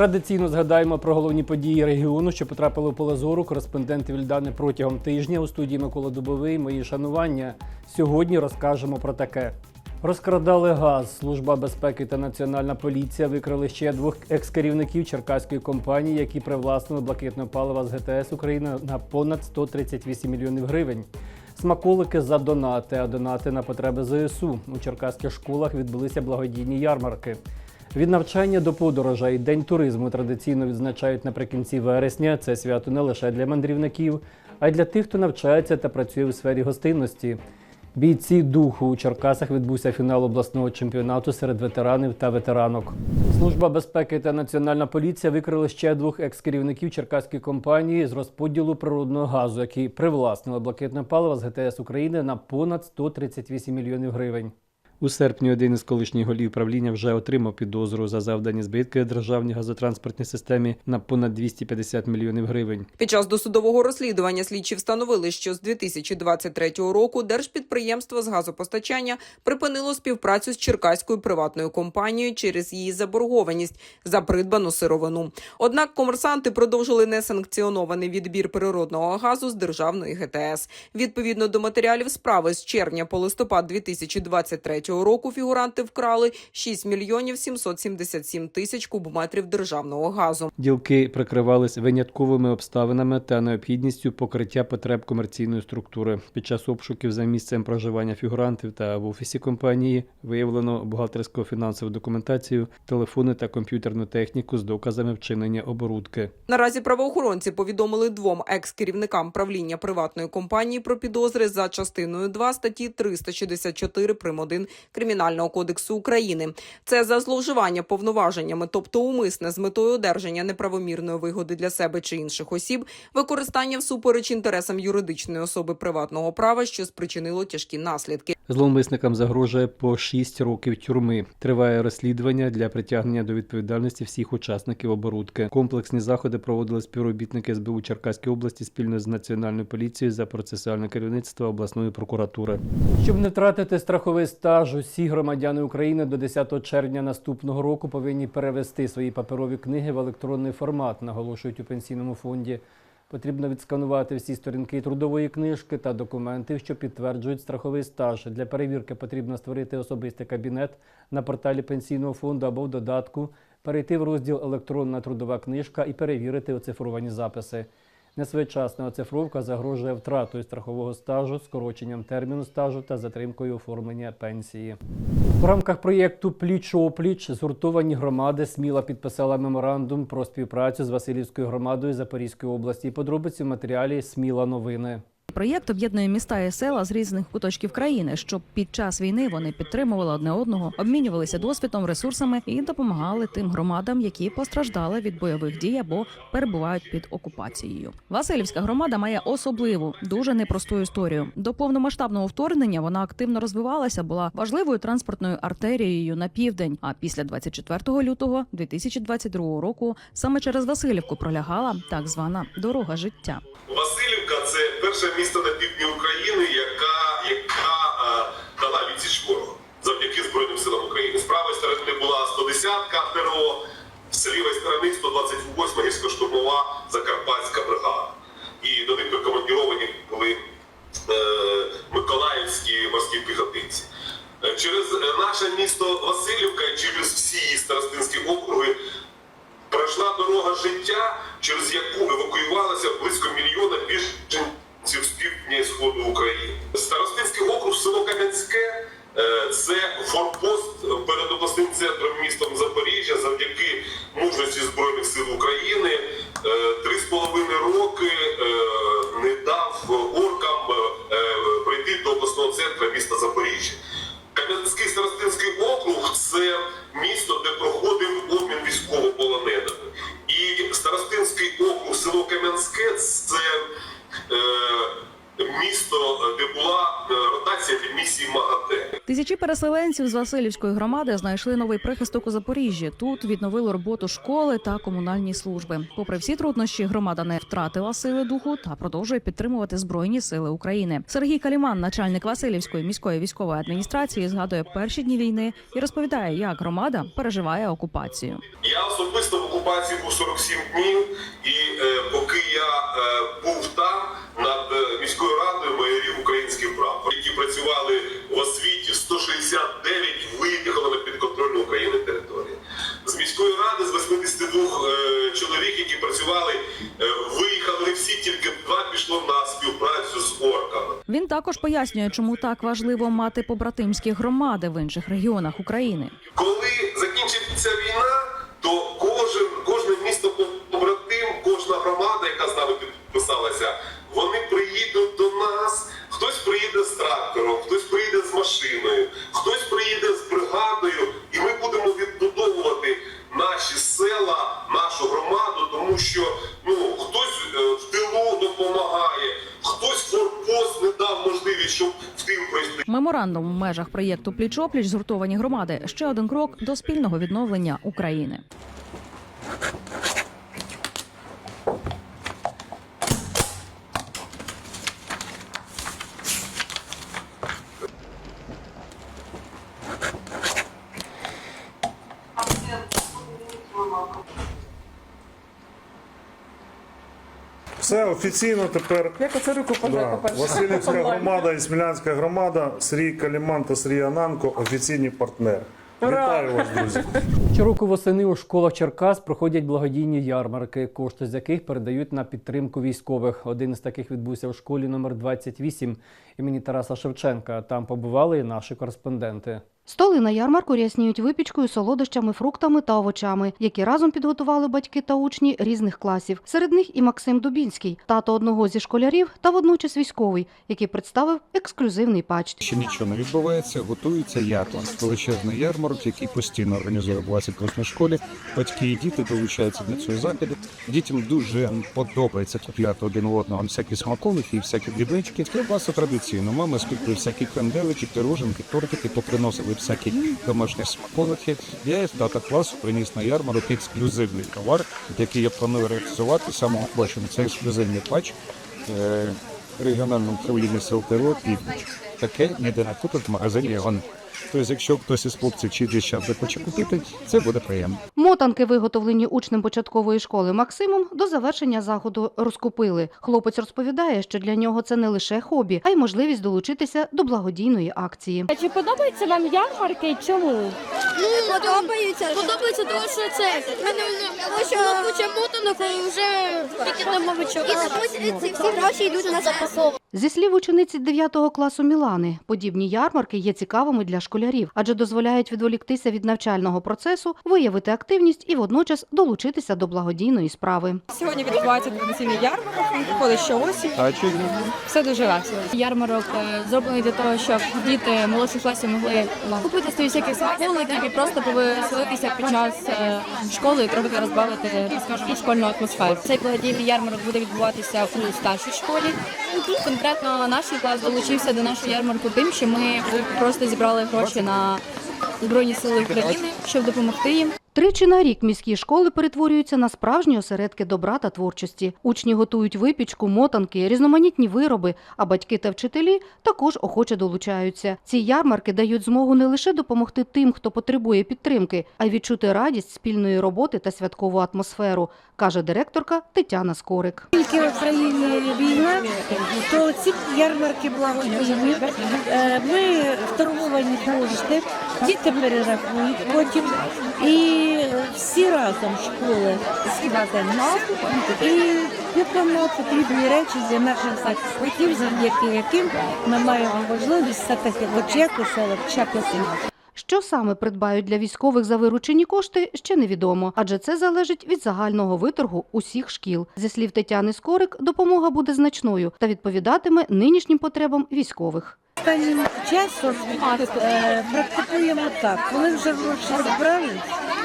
Традиційно згадаємо про головні події регіону, що потрапили у поле зору кореспонденти Вільдани протягом тижня у студії Микола Дубовий. Мої шанування. Сьогодні розкажемо про таке. Розкрадали газ. Служба безпеки та національна поліція викрили ще двох екс-керівників черкаської компанії, які привласнили блакитне паливо з ГТС України на понад 138 мільйонів гривень. Смаколики за донати, а донати на потреби ЗСУ. У черкаських школах відбулися благодійні ярмарки. Від навчання до подорожей День туризму традиційно відзначають наприкінці вересня. Це свято не лише для мандрівників, а й для тих, хто навчається та працює у сфері гостинності. Бійці духу у Черкасах відбувся фінал обласного чемпіонату серед ветеранів та ветеранок. Служба безпеки та національна поліція викрили ще двох екс-керівників черкаської компанії з розподілу природного газу, які привласнили блакитне паливо з ГТС України на понад 138 мільйонів гривень. У серпні один із колишніх голів правління вже отримав підозру за завдані збитки державній газотранспортній системі на понад 250 мільйонів гривень. Під час досудового розслідування слідчі встановили, що з 2023 року держпідприємство з газопостачання припинило співпрацю з черкаською приватною компанією через її заборгованість за придбану сировину. Однак комерсанти продовжили несанкціонований відбір природного газу з державної ГТС. Відповідно до матеріалів справи з червня по листопад 2023 року фігуранти вкрали 6 мільйонів 777 тисяч кубометрів державного газу. Ділки прикривались винятковими обставинами та необхідністю покриття потреб комерційної структури. Під час обшуків за місцем проживання фігурантів та в офісі компанії виявлено бухгалтерську фінансову документацію, телефони та комп'ютерну техніку з доказами вчинення оборудки. Наразі правоохоронці повідомили двом екс-керівникам правління приватної компанії про підозри за частиною 2 статті 364 прим. 1 Кримінального кодексу України. Це за зловживання повноваженнями, тобто умисне з метою одержання неправомірної вигоди для себе чи інших осіб, використання всупереч інтересам юридичної особи приватного права, що спричинило тяжкі наслідки. Зловмисникам загрожує по 6 років тюрми. Триває розслідування для притягнення до відповідальності всіх учасників оборудки. Комплексні заходи проводили співробітники СБУ Черкаської області спільно з національною поліцією за процесуальне керівництво обласної прокуратури. Щоб не втратити страховий стаж, усі громадяни України до 10 червня наступного року повинні перевести свої паперові книги в електронний формат, наголошують у пенсійному фонді. Потрібно відсканувати всі сторінки трудової книжки та документи, що підтверджують страховий стаж. Для перевірки потрібно створити особистий кабінет на порталі пенсійного фонду або в додатку, перейти в розділ Електронна трудова книжка і перевірити оцифровані записи. Несвоєчасна оцифровка загрожує втратою страхового стажу, скороченням терміну стажу та затримкою оформлення пенсії. В рамках проєкту Пліч опліч згуртовані громади сміла підписала меморандум про співпрацю з Васильівською громадою Запорізької області. Подробиці в матеріалі Сміла новини. Проєкт об'єднує міста і села з різних куточків країни, щоб під час війни вони підтримували одне одного, обмінювалися досвідом, ресурсами і допомагали тим громадам, які постраждали від бойових дій або перебувають під окупацією. Васильівська громада має особливу, дуже непросту історію. До повномасштабного вторгнення вона активно розвивалася, була важливою транспортною артерією на південь. А після 24 лютого 2022 року саме через Васильівку пролягала так звана дорога життя. Васильівка це перше місто на півдні України, яка, яка е, дала відсіч ворогу завдяки Збройним силам України. З правої сторони була 110-ка ТРО, з лівої сторони 128-ма гірсько-штурмова Закарпатська бригада. І до них прикомандіровані були е, Миколаївські морські піхотинці. Е, Через е, наше місто Васильівка і через всі старостинські округи пройшла дорога життя, через яку евакуювалося близько мільйона переселенців з Васильівської громади знайшли новий прихисток у Запоріжжі. Тут відновили роботу школи та комунальні служби. Попри всі труднощі, громада не втратила сили духу та продовжує підтримувати збройні сили України. Сергій Каліман, начальник Васильівської міської військової адміністрації, згадує перші дні війни і розповідає, як громада переживає окупацію. Я особисто в окупації був 47 днів, і е, поки я е, був там, над е, міською радою майорів українських прав, які працювали 169 виїхали на підконтрольну України території. З міської ради з 82 е, чоловік, які працювали, е, виїхали всі, тільки два пішло на співпрацю з орками. Він також пояснює, чому так важливо мати побратимські громади в інших регіонах України. Коли закінчиться війна, то кожен, кожне місто побратим, кожна громада, яка з нами підписалася, вони приїдуть до нас. Хтось приїде з трактором, хтось приїде з машиною, хтось приїде з бригадою, і ми будемо відбудовувати наші села, нашу громаду, тому що ну хтось е, в тилу допомагає, хтось форпост не дав можливість, щоб в тил пройти. Меморандум в межах проєкту Пліч-опліч згуртовані громади ще один крок до спільного відновлення України. Все офіційно тепер. Як оце руку Да. Васильівська громада і Смілянська громада, Сергій Каліман та Сергій Ананко офіційні партнери. Вітаю вас, друзі. Щороку восени у школах Черкас проходять благодійні ярмарки, кошти з яких передають на підтримку військових. Один із таких відбувся в школі номер 28 імені Тараса Шевченка. Там побували і наші кореспонденти. Столи на ярмарку рясніють випічкою, солодощами, фруктами та овочами, які разом підготували батьки та учні різних класів. Серед них і Максим Дубінський, тато одного зі школярів та водночас військовий, який представив ексклюзивний патч. Ще нічого не відбувається, готується ярмарк. Величезний ярмарок, який постійно організує в 28 школі. Батьки і діти долучаються до цього заходу. Дітям дуже подобається купляти один одного всякі смаколики і всякі дрібнички. Класу традиційно. Мами спекли всякі кренделики, пироженки, тортики, поприносили всякі домашні смаколики. Я із дата класу приніс на ярмарок ексклюзивний товар, який я планую реалізувати самого бачимо. Це ексклюзивний патч. Регіональному управлінні сил ТРО «Північ». Таке ніде не купить в магазині його. Тобто, якщо хтось із хлопців чи дівчат захоче купити, це буде приємно. Мотанки, виготовлені учнем початкової школи Максимом, до завершення заходу розкупили. Хлопець розповідає, що для нього це не лише хобі, а й можливість долучитися до благодійної акції. Чи подобаються вам ярмарки? Чому? Ну, подобається. Подобається, тому що це куча мотанок вже тільки на мовичок. І ці всі гроші йдуть на запасову. Зі слів учениці 9 класу Мілани, подібні ярмарки є цікавими для школярів, адже дозволяють відволіктися від навчального процесу, виявити активність і водночас долучитися до благодійної справи. Сьогодні відбувається традиційний ярмарок, він проходить щоосінь. Все дуже весело. Ярмарок е, зроблений для того, щоб діти молодших класів могли купити собі всяких смаколиків і просто повеселитися під час е, школи і трохи розбавити, скажімо, школьну атмосферу. Цей благодійний ярмарок буде відбуватися у старшій школі. Конкретно наш клас долучився до нашого ярмарку тим, що ми просто зібрали гроші на Збройні сили України, щоб допомогти їм. Тричі на рік міські школи перетворюються на справжні осередки добра та творчості. Учні готують випічку, мотанки, різноманітні вироби, а батьки та вчителі також охоче долучаються. Ці ярмарки дають змогу не лише допомогти тим, хто потребує підтримки, а й відчути радість спільної роботи та святкову атмосферу, каже директорка Тетяна Скорик. Тільки в країні війна, то ці ярмарки благодійні. Е, Ми вторговані кошти, діти перерахують потім. І всі разом школи складемо і купимо потрібні речі для наших захисників, завдяки яким ми маємо можливість все-таки очекувати чекати. Що саме придбають для військових за виручені кошти, ще невідомо, адже це залежить від загального виторгу усіх шкіл. Зі слів Тетяни Скорик, допомога буде значною та відповідатиме нинішнім потребам військових. останнім часом е, практикуємо так, коли вже гроші збрали,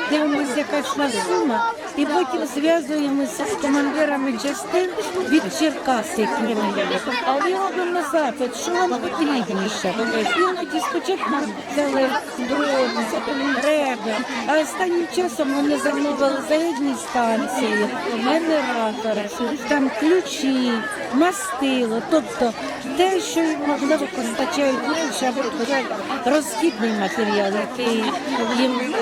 дивимося, яка йшла сума, і потім зв'язуємося з командирами частин від Черкас, які воюють. А робимо на запит, що вам потрібніше. Іноді спочатку взяли дрон, реби, а останнім часом вони замовили зарядні станції, генератори, там ключі, мастило, тобто те, що можливо постачають більше або розхідний матеріал, який їм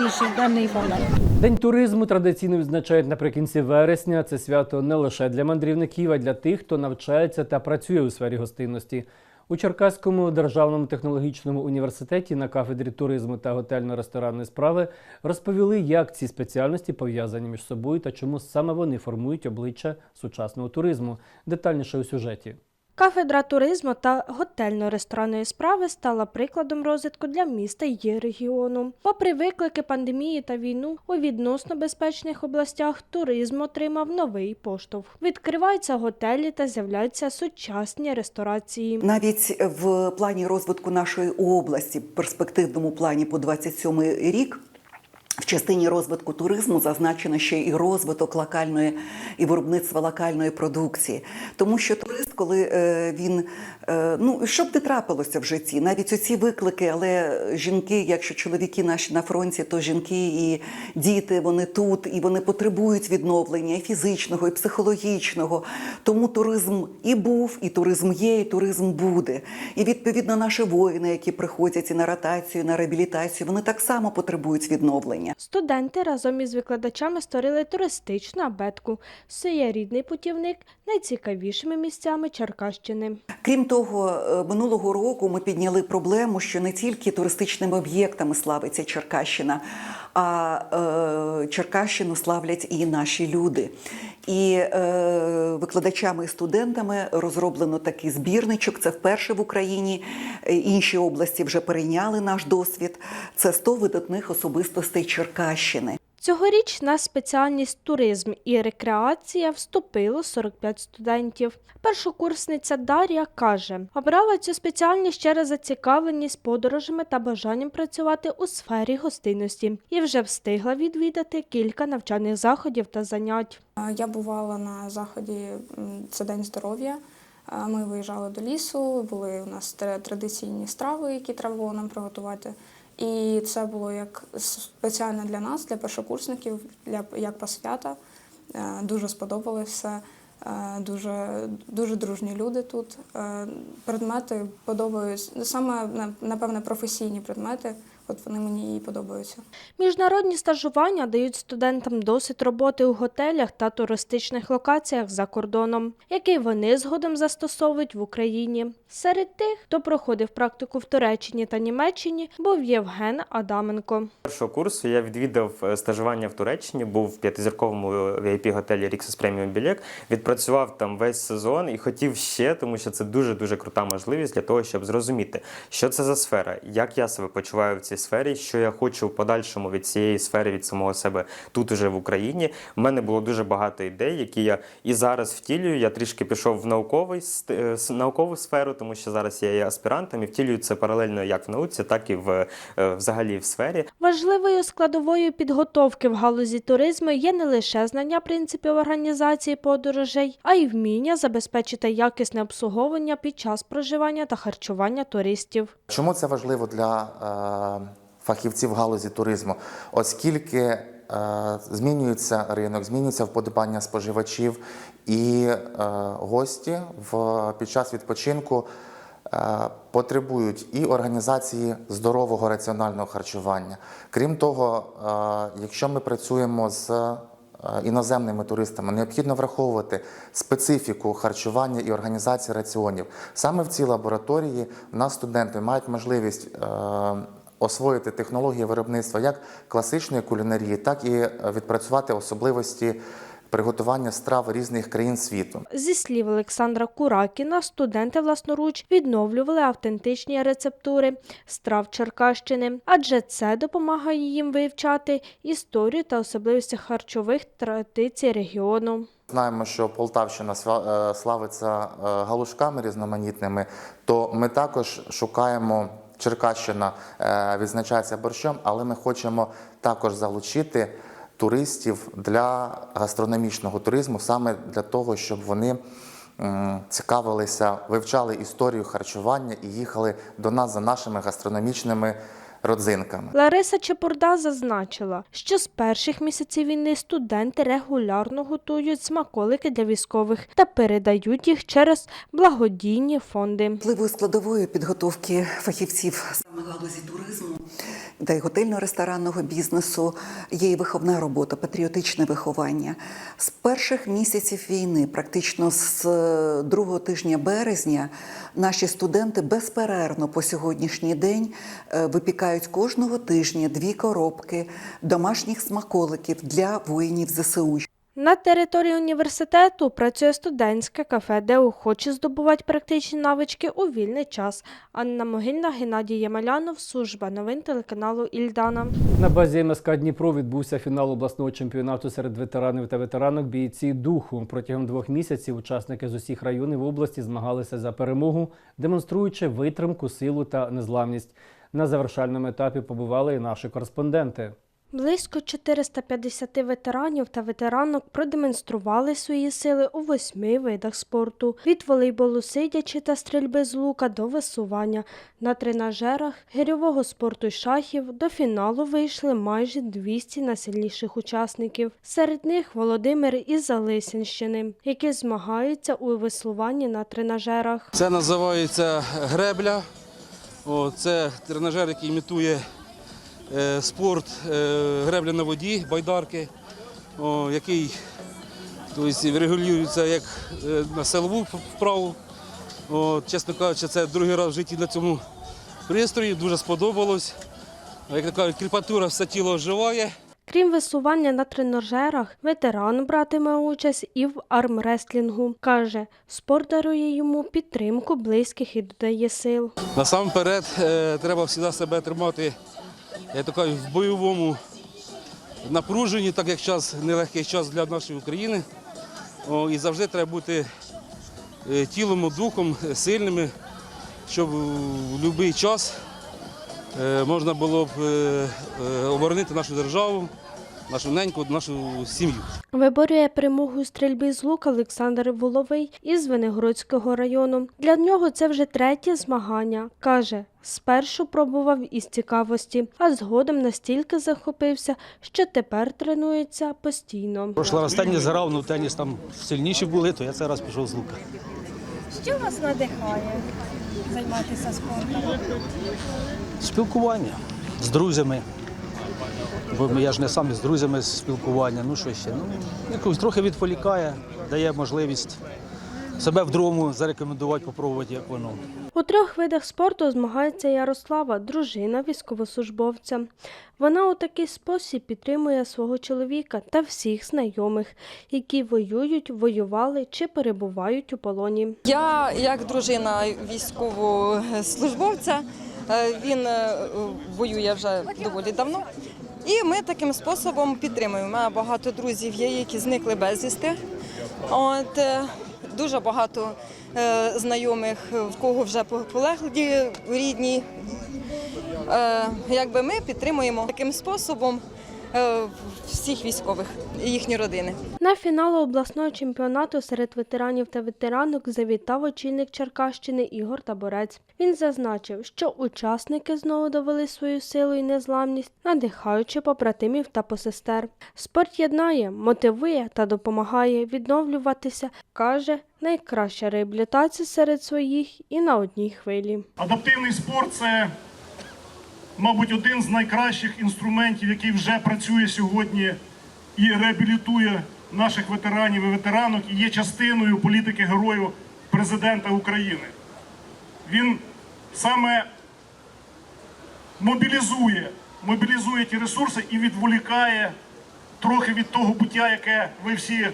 необхідніший в даний момент. День туризму традиційно відзначають наприкінці вересня. Це свято не лише для мандрівників, а й для тих, хто навчається та працює у сфері гостинності. У Черкаському державному технологічному університеті на кафедрі туризму та готельно-ресторанної справи розповіли, як ці спеціальності пов'язані між собою та чому саме вони формують обличчя сучасного туризму. Детальніше у сюжеті. Кафедра туризму та готельно-ресторанної справи стала прикладом розвитку для міста і регіону. Попри виклики пандемії та війну, у відносно безпечних областях туризм отримав новий поштовх. Відкриваються готелі та з'являються сучасні ресторації. Навіть в плані розвитку нашої області, перспективному плані по 27 рік. В частині розвитку туризму зазначено ще і розвиток локальної і виробництва локальної продукції, тому що турист, коли е, він ну що б не трапилося в житті, навіть оці виклики, але жінки, якщо чоловіки наші на фронті, то жінки і діти вони тут, і вони потребують відновлення і фізичного, і психологічного. Тому туризм і був, і туризм є, і туризм буде. І відповідно наші воїни, які приходять і на ротацію, і на реабілітацію, вони так само потребують відновлення. Студенти разом із викладачами створили туристичну абетку «Своєрідний путівник найцікавішими місцями Черкащини. Крім того, е, минулого року ми підняли проблему, що не тільки туристичними об'єктами славиться Черкащина, а е, Черкащину славлять і наші люди. І е, викладачами і студентами розроблено такий збірничок. Це вперше в Україні. Е, Інші області вже перейняли наш досвід. Це 100 видатних особистостей Черкащини. Цьогоріч на спеціальність туризм і рекреація вступило 45 студентів. Першокурсниця Дар'я каже, обрала цю спеціальність через зацікавленість подорожами та бажанням працювати у сфері гостинності і вже встигла відвідати кілька навчальних заходів та занять. Я бувала на заході це День здоров'я. Ми виїжджали до лісу, були у нас тра- традиційні страви, які треба було нам приготувати. І це було як спеціально для нас, для першокурсників, для як посвята. Е, Дуже сподобалося. Е, Дуже, дуже дружні люди тут. Е, Предмети подобаються. Саме на- напевне професійні предмети. От вони мені і подобаються. Міжнародні стажування дають студентам досвід роботи у готелях та туристичних локаціях за кордоном, який вони згодом застосовують в Україні. Серед тих, хто проходив практику в Туреччині та Німеччині, був Євген Адаменко. Першого курсу я відвідав е, стажування в Туреччині, був в п'ятизірковому vip готелі Rixos Premium Білек, відпрацював там весь сезон і хотів ще, тому що це дуже дуже крута можливість для того, щоб зрозуміти, що це за сфера, як я себе почуваю в цій сфері, що я хочу в подальшому від цієї сфери, від самого себе тут уже в Україні. У мене було дуже багато ідей, які я і зараз втілюю. Я трішки пішов в науковий е, наукову сферу, тому що зараз я є аспірантом і втілюю це паралельно як в науці, так і в е, взагалі в сфері. Важливою складовою підготовки в галузі туризму є не лише знання принципів організації подорожей, а й вміння забезпечити якісне обслуговування під час проживання та харчування туристів. Чому це важливо для фахівців галузі туризму? Оскільки е, змінюється ринок, змінюється вподобання споживачів і е, гості в, під час відпочинку е, потребують і організації здорового раціонального харчування. Крім того, якщо ми працюємо з іноземними туристами необхідно враховувати специфіку харчування і організації раціонів. Саме в цій лабораторії в нас студенти мають можливість освоїти технології виробництва як класичної кулінарії, так і е, відпрацювати особливості приготування страв різних країн світу. Зі слів Олександра Куракіна, студенти власноруч відновлювали автентичні рецептури страв Черкащини, адже це допомагає їм вивчати історію та особливості харчових традицій регіону. Знаємо, що Полтавщина е, славиться е, галушками різноманітними, то ми також шукаємо. Черкащина е, відзначається борщом, але ми хочемо також залучити туристів для гастрономічного туризму, саме для того, щоб вони цікавилися, вивчали історію харчування і їхали до нас за нашими гастрономічними родзинками. Лариса Чепурда зазначила, що з перших місяців війни студенти регулярно готують смаколики для військових та передають їх через благодійні фонди. Важливою складовою підготовки фахівців саме галузі туризму та й готельно-ресторанного бізнесу є і виховна робота, патріотичне виховання. З перших місяців війни, практично з е, другого тижня березня, наші студенти безперервно по сьогоднішній день е, випікають кожного тижня дві коробки домашніх смаколиків для воїнів ЗСУ. На території університету працює студентське кафе, де охочі здобувають практичні навички у вільний час. Анна Могильна, Геннадій Ямалянов, служба новин телеканалу Ільдана. На базі МСК Дніпро відбувся фінал обласного чемпіонату серед ветеранів та ветеранок бійці духу. Протягом двох місяців учасники з усіх районів області змагалися за перемогу, демонструючи витримку, силу та незламність. На завершальному етапі побували і наші кореспонденти. Близько 450 ветеранів та ветеранок продемонстрували свої сили у восьми видах спорту: від волейболу сидячи та стрільби з лука до висування. На тренажерах гирьового спорту й шахів до фіналу вийшли майже 200 найсильніших учасників. Серед них Володимир із Залисинщини, які змагаються у веслуванні на тренажерах. Це називається гребля. Це тренажер, який імітує е, спорт е, гребля на воді, байдарки, який тобто, регулюється як е, на силову вправу. Чесно кажучи, це другий раз в житті на цьому пристрої, дуже сподобалось. Як кажуть, кріпатура все тіло оживає. Крім висування на тренажерах, ветеран братиме участь і в армреслінгу. Каже, спорт дарує йому підтримку близьких і додає сил. Насамперед е, треба завжди себе тримати я то кажу, в бойовому напруженні, так як час нелегкий час для нашої України. І завжди треба бути е, тілом, духом е, сильними, щоб в будь-який час можна було б е, е, оборонити нашу державу, нашу неньку, нашу сім'ю. Виборює перемогу у стрільбі з лука Олександр Воловий із Венегородського району. Для нього це вже третє змагання. Каже, спершу пробував із цікавості, а згодом настільки захопився, що тепер тренується постійно. Прошлий раз теніс грав, ну теніс там сильніші були, то я цей раз пішов з лука. Що вас надихає займатися спортом? Спілкування з друзями. Бо я ж не сам з друзями спілкування. Ну що ще? Ну, трохи відволікає, дає можливість себе в другому зарекомендувати, попробувати, як воно. У трьох видах спорту змагається Ярослава, дружина військовослужбовця. Вона у такий спосіб підтримує свого чоловіка та всіх знайомих, які воюють, воювали чи перебувають у полоні. Я, як дружина військовослужбовця, е, він е, воює вже доволі давно. І ми таким способом підтримуємо. У мене багато друзів є, які зникли безвісти. От, е, дуже багато знайомих, в кого вже полегли рідні. Е, якби ми підтримуємо таким способом е, всіх військових і їхні родини. На фінал обласного чемпіонату серед ветеранів та ветеранок завітав очільник Черкащини Ігор Таборець. Він зазначив, що учасники знову довели свою силу і незламність, надихаючи побратимів та посестер. Спорт єднає, мотивує та допомагає відновлюватися. каже, найкраща реабілітація серед своїх і на одній хвилі. Адаптивний спорт це, мабуть, один з найкращих інструментів, який вже працює сьогодні і реабілітує наших ветеранів і ветеранок, і є частиною політики героїв президента України. Він саме мобілізує, мобілізує ті ресурси і відволікає трохи від того буття, яке ви всі,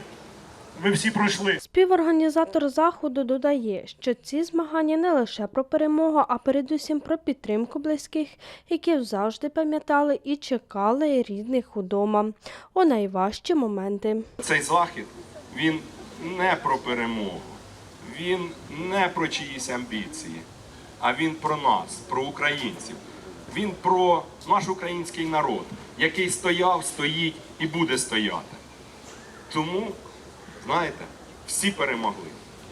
ви всі пройшли. Співорганізатор заходу додає, що ці змагання не лише про перемогу, а передусім про підтримку близьких, які завжди пам'ятали і чекали рідних удома у найважчі моменти. Цей захід він не про перемогу, він не про чиїсь амбіції, а він про нас, про українців. Він про наш український народ, який стояв, стоїть і буде стояти. Тому, знаєте, всі перемогли,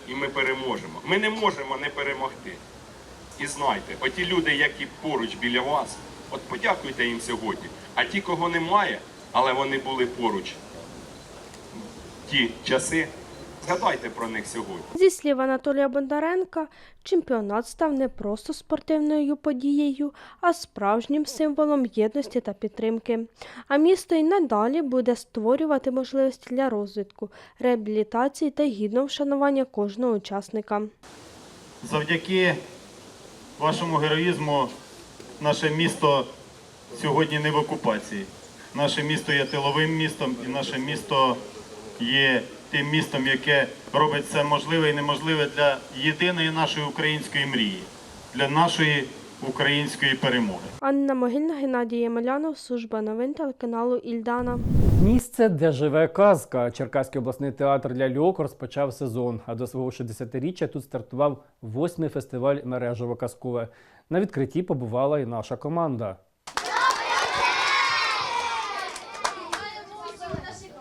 і ми переможемо. Ми не можемо не перемогти. І знайте, оті люди, які поруч біля вас, от подякуйте їм сьогодні. А ті, кого немає, але вони були поруч ті часи, згадайте про них сьогодні. Зі слів Анатолія Бондаренка, чемпіонат став не просто спортивною подією, а справжнім символом єдності та підтримки. А місто й надалі буде створювати можливості для розвитку, реабілітації та гідного вшанування кожного учасника. Завдяки вашому героїзму наше місто сьогодні не в окупації. Наше місто є тиловим містом, і наше місто є тим містом, яке робить все можливе і неможливе для єдиної нашої української мрії, для нашої української перемоги. Анна Могильна, Геннадій Ємелянов, служба новин телеканалу Ільдана. Місце, де живе казка. Черкаський обласний театр ляльок розпочав сезон. А до свого 60-річчя тут стартував восьмий фестиваль мережево казкове. На відкритті побувала і наша команда.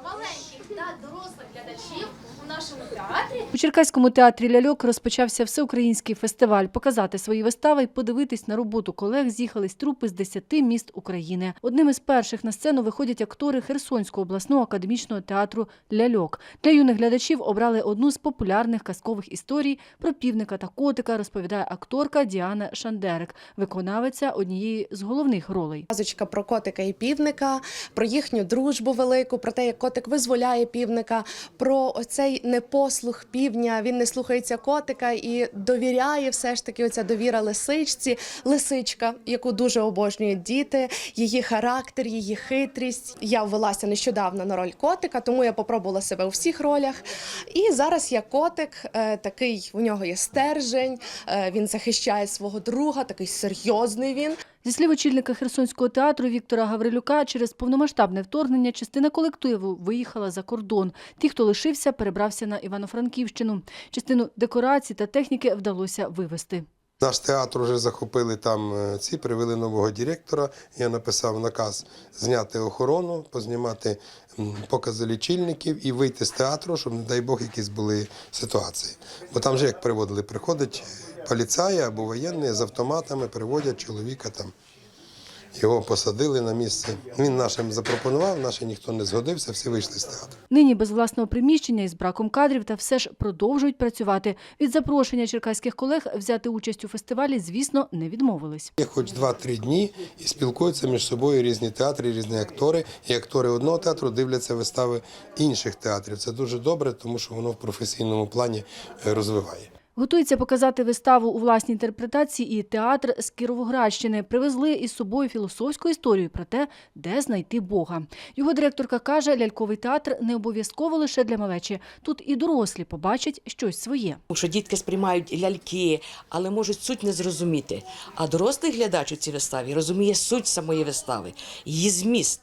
маленьких та дорослих глядачів у нашому театрі. У Черкаському театрі ляльок розпочався всеукраїнський фестиваль. Показати свої вистави і подивитись на роботу колег з'їхались трупи з 10 міст України. Одним із перших на сцену виходять актори Херсонського обласного академічного театру ляльок. Для юних глядачів обрали одну з популярних казкових історій про півника та котика, розповідає акторка Діана Шандерик, виконавиця однієї з головних ролей. Казочка про котика і півника, про їхню дружбу велику, про те, як котик визволяє півника, про оцей непослух півня. Він не слухається котика і довіряє все ж таки оця довіра лисичці, лисичка, яку дуже обожнюють діти, її характер, її хитрість. Я ввелася нещодавно на роль котика, тому я попробувала себе у всіх ролях. І зараз я котик, е, такий у нього є стержень, е, він захищає свого друга, такий серйозний він. Зі слів очільника Херсонського театру Віктора Гаврилюка, через повномасштабне вторгнення частина колективу виїхала за кордон. Ті, хто лишився, перебрався на Івано-Франківщину. Частину декорацій та техніки вдалося вивезти. Наш театр вже захопили там е, ці, привели нового директора. Я написав наказ зняти охорону, познімати покази лічильників і вийти з театру, щоб, не дай Бог, якісь були ситуації. Бо там же як приводили, приходить поліцаї або воєнні з автоматами, приводять чоловіка там. Його посадили на місце. Він нашим запропонував, наше ніхто не згодився, всі вийшли з театру. Нині без власного приміщення і з браком кадрів та все ж продовжують працювати. Від запрошення черкаських колег взяти участь у фестивалі, звісно, не відмовились. Є хоч 2-3 дні і спілкуються між собою різні театри, різні актори. І актори одного театру дивляться вистави інших театрів. Це дуже добре, тому що воно в професійному плані е, розвиває. Готується показати виставу у власній інтерпретації і театр з Кіровоградщини. Привезли із собою філософську історію про те, де знайти Бога. Його директорка каже, ляльковий театр не обов'язково лише для малечі. Тут і дорослі побачать щось своє. Що дітки сприймають ляльки, але можуть суть не зрозуміти. А дорослий глядач у цій виставі розуміє суть самої вистави, її зміст.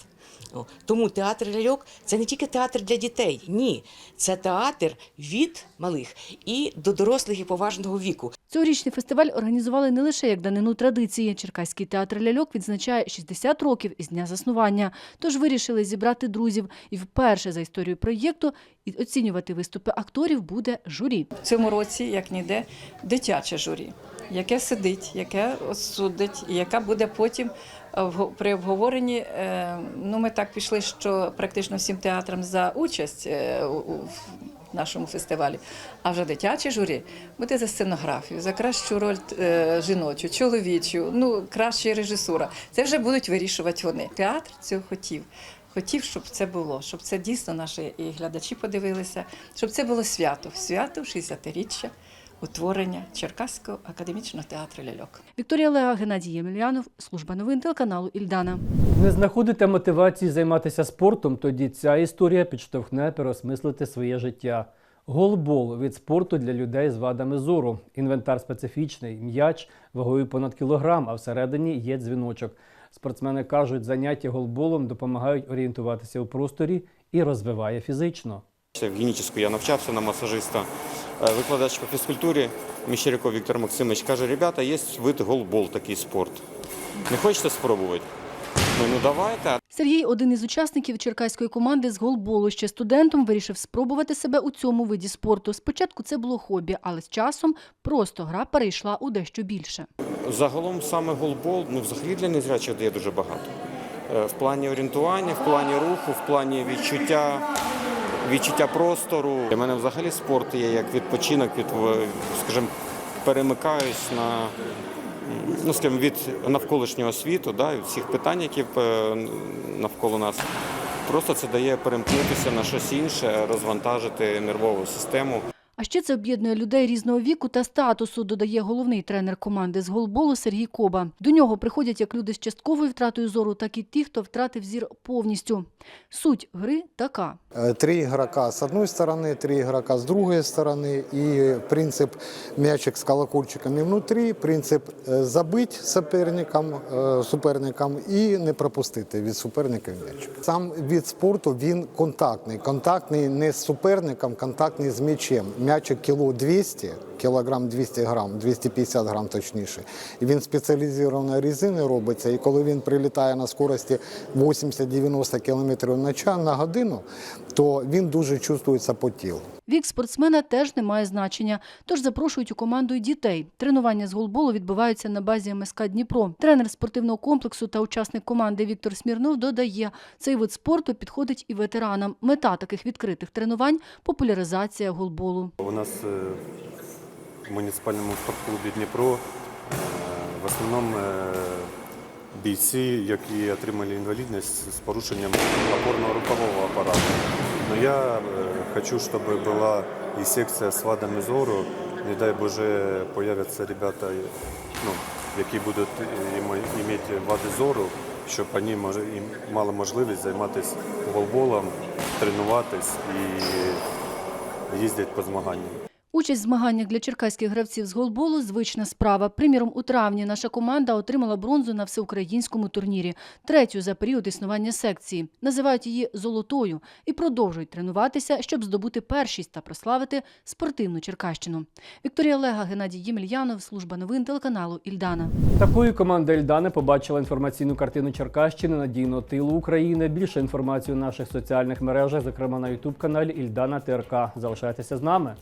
Тому театр ляльок це не тільки театр для дітей, ні, це театр від малих і до дорослих і поважного віку. Цьогорічний фестиваль організували не лише як данину традиції. Черкаський театр ляльок відзначає 60 років із дня заснування. Тож вирішили зібрати друзів. І вперше за історію проєкту і оцінювати виступи акторів буде журі. В цьому році, як ніде, дитяче журі, яке сидить, яке судить, і яка буде потім при обговоренні. е, Ну, ми так пішли, що практично всім театрам за участь е, в нашому фестивалі. А вже дитяче журі буде за сценографію, за кращу роль е, жіночу, чоловічу, ну краща режисура. Це вже будуть вирішувати вони. Театр цього хотів. Хотів, щоб це було, щоб це дійсно наші і глядачі подивилися, щоб це було свято. Свято 60-річчя утворення Черкаського академічного театру ляльок. Вікторія Лега, Геннадій Ємельянов, служба новин телеканалу Ільдана. Не знаходите мотивації займатися спортом, тоді ця історія підштовхне переосмислити своє життя. Голбол від спорту для людей з вадами зору. Інвентар специфічний, м'яч вагою понад кілограм, а всередині є дзвіночок. Спортсмени кажуть, заняття голболом допомагають орієнтуватися у просторі і розвиває фізично. В геніческу я навчався на масажиста. Е, Викладач по фізкультурі Міщеряков Віктор Максимович каже, ребята, є вид голбол, такий спорт. Не хочете спробувати? Ну, ну давайте. Сергій, один із учасників черкаської команди з голболу, ще студентом вирішив спробувати себе у цьому виді спорту. Спочатку це було хобі, але з часом просто гра перейшла у дещо більше. Загалом саме голбол, ну взагалі для незрячих дає дуже багато. Е, В плані орієнтування, в плані руху, в плані відчуття, відчуття простору. Для мене взагалі спорт є як відпочинок, від, скажімо, перемикаюсь на ну, скажімо, від навколишнього світу, да, від всіх питань, які е, навколо нас. Просто це дає перемкнутися на щось інше, розвантажити нервову систему. А ще це об'єднує людей різного віку та статусу, додає головний тренер команди з голболу Сергій Коба. До нього приходять як люди з частковою втратою зору, так і ті, хто втратив зір повністю. Суть гри така. Э, Три игрока с одной стороны, три игрока с другой стороны. И принцип мячик с колокольчиками внутри, принцип э, забыть соперникам, э, суперникам і не пропустити від суперника м'ячик. Сам від спорту він контактний. Контактний не з суперником, контактний з м'ячем. М'ячик кіло 200, кілограм 200 грам, 250 грам точніше. І він спеціалізованої резини робиться. І коли він прилітає на скорості 80-90 км на годину, то він дуже чувствується по тілу. Вік спортсмена теж не має значення, тож запрошують у команду й дітей. Тренування з голболу відбуваються на базі МСК Дніпро. Тренер спортивного комплексу та учасник команди Віктор Смірнов додає, цей вид спорту підходить і ветеранам. Мета таких відкритих тренувань популяризація голболу. У нас е, в муніципальному спортклубі Дніпро е, в основному е, бійці, які отримали інвалідність з порушенням опорно-рухового апарату. Но я хочу, хочу, щоб була і секція з вадами зору. Не дай Боже, появятся ребята, е, ну, які будуть іма- мати вади зору, щоб вони мали можливість займатися голболом, тренуватись і їздять по змаганням. Участь в змаганнях для черкаських гравців з голболу – звична справа. Приміром, у травні наша команда отримала бронзу на всеукраїнському турнірі, третю за період існування секції. Називають її «золотою» і продовжують тренуватися, щоб здобути першість та прославити спортивну Черкащину. Вікторія Лега, Геннадій Ємельянов, служба новин телеканалу Ільдана. Такою команда Ільдани побачила інформаційну картину Черкащини надійного тилу України. Більше інформації у наших соціальних мережах, зокрема на Ютуб каналі Ільдана ТРК. Залишайтеся з нами.